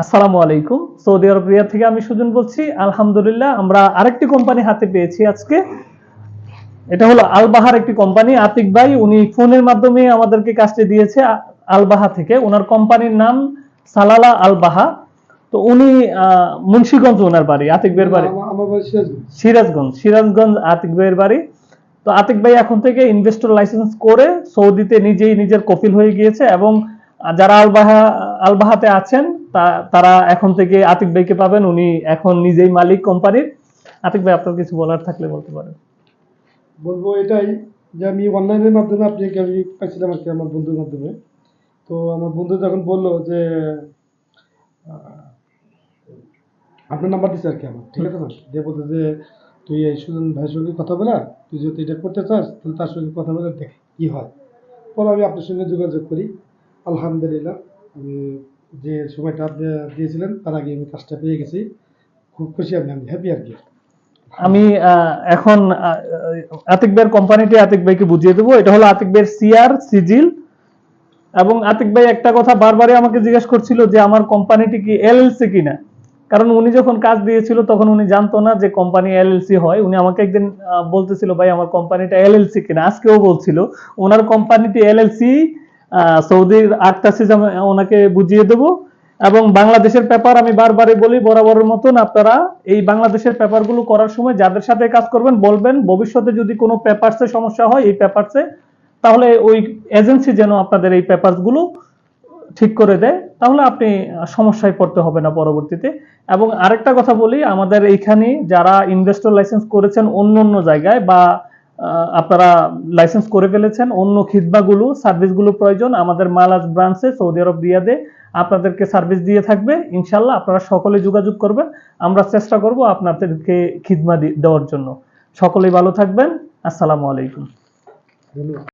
আসসালামু আলাইকুম। সৌদি আরব রিয়াদ থেকে আমি সুজন বলছি। আলহামদুলিল্লাহ আমরা আরেকটি কোম্পানি হাতে পেয়েছি আজকে। এটা হলো আলবাহার একটি কোম্পানি। আতিক ভাই উনি ফোনের মাধ্যমে আমাদেরকে কাজটি দিয়েছে আলবাহা থেকে। ওনার কোম্পানির নাম সালালা আলবাহা। তো উনি আহ, মুন্সিগঞ্জ ওনার বাড়ি আতিক ভাইয়ের বাড়ি। সিরাজগঞ্জ। সিরাজগঞ্জ আতিক ভাইয়ের বাড়ি। তো আতিক ভাই এখন থেকে ইনভেস্টর লাইসেন্স করে সৌদিতে নিজেই নিজের কফিল হয়ে গিয়েছে এবং যারা আলবাহা আলবাহাতে আছেন তারা এখন থেকে আতিক ভাইকে পাবেন। উনি এখন নিজেই মালিক কোম্পানির। আতিক ভাই, আপনার কিছু বলার থাকলে বলতে পারেন। বলব এটাই যে আমি অনলাইনের মাধ্যমে আপনাকে, আমি পাইছিলাম আর কি আমার বন্ধুর মাধ্যমে। তো আমার বন্ধু যখন বলল যে আপনার নাম্বার দিচ্ছে আর কি আমার, ঠিক আছে না? যে বলতে যে, তুই এই সুজন ভাইয়ের সঙ্গে কথা বলা, তুই যদি এটা করতে চাস, তাহলে তার সঙ্গে কথা বলে দেখ কী হয়। পরে আমি আপনার সঙ্গে যোগাযোগ করি। আলহামদুলিল্লাহ, আমি যে সময়টা আপনি দিয়েছিলেন, তার আগে আমি কাজটা পেয়ে গেছি। খুব খুশি আমি আমি হ্যাপি আর কি। আমি এখন আতিক ভাইয়ের কোম্পানিটি আতিক ভাইকে বুঝিয়ে দেবো। এটা হলো আতিক ভাইয়ের সিআর সিজিল এবং আতিক ভাই একটা কথা বারবারই আমাকে জিজ্ঞেস করছিল যে, আমার কোম্পানিটি কি এলএলসি কিনা? কারণ উনি যখন কাজ দিয়েছিল, তখন উনি জানতো না যে কোম্পানি এলএলসি হয়। উনি আমাকে একদিন বলতেছিল, ভাই, আমার কোম্পানিটা এলএলসি কিনা? আজকেও বলছিল, ওনার কোম্পানিটি এলএলসি সৌদির আটটা আমি ওনাকে বুঝিয়ে দেবো। এবং বাংলাদেশের পেপার আমি বারবারই বলি, বরাবরের মতন আপনারা এই বাংলাদেশের পেপারগুলো করার সময় যাদের সাথে কাজ করবেন, বলবেন, ভবিষ্যতে যদি কোনো পেপারসে সমস্যা হয় এই পেপারসে, তাহলে ওই এজেন্সি যেন আপনাদের এই পেপারসগুলো ঠিক করে দেয়। তাহলে আপনি সমস্যায় পড়তে হবে না পরবর্তীতে। এবং আরেকটা কথা বলি, আমাদের এইখানে যারা ইনভেস্টর লাইসেন্স করেছেন অন্য অন্য জায়গায় বা আপনারা লাইসেন্স করে ফেলেছেন। অন্য খিদমাগুলো সার্ভিসগুলো প্রয়োজন। আমাদের মালাজ ব্রাঞ্চে সৌদি আরব রিয়াদে আপনাদেরকে সার্ভিস দিয়ে থাকবে। ইনশাল্লাহ আপনারা সকলে যোগাযোগ করবেন। আমরা চেষ্টা করব আপনাদেরকে খিদমা দেওয়ার জন্য। সকলেই ভালো থাকবেন। আসসালামু আলাইকুম।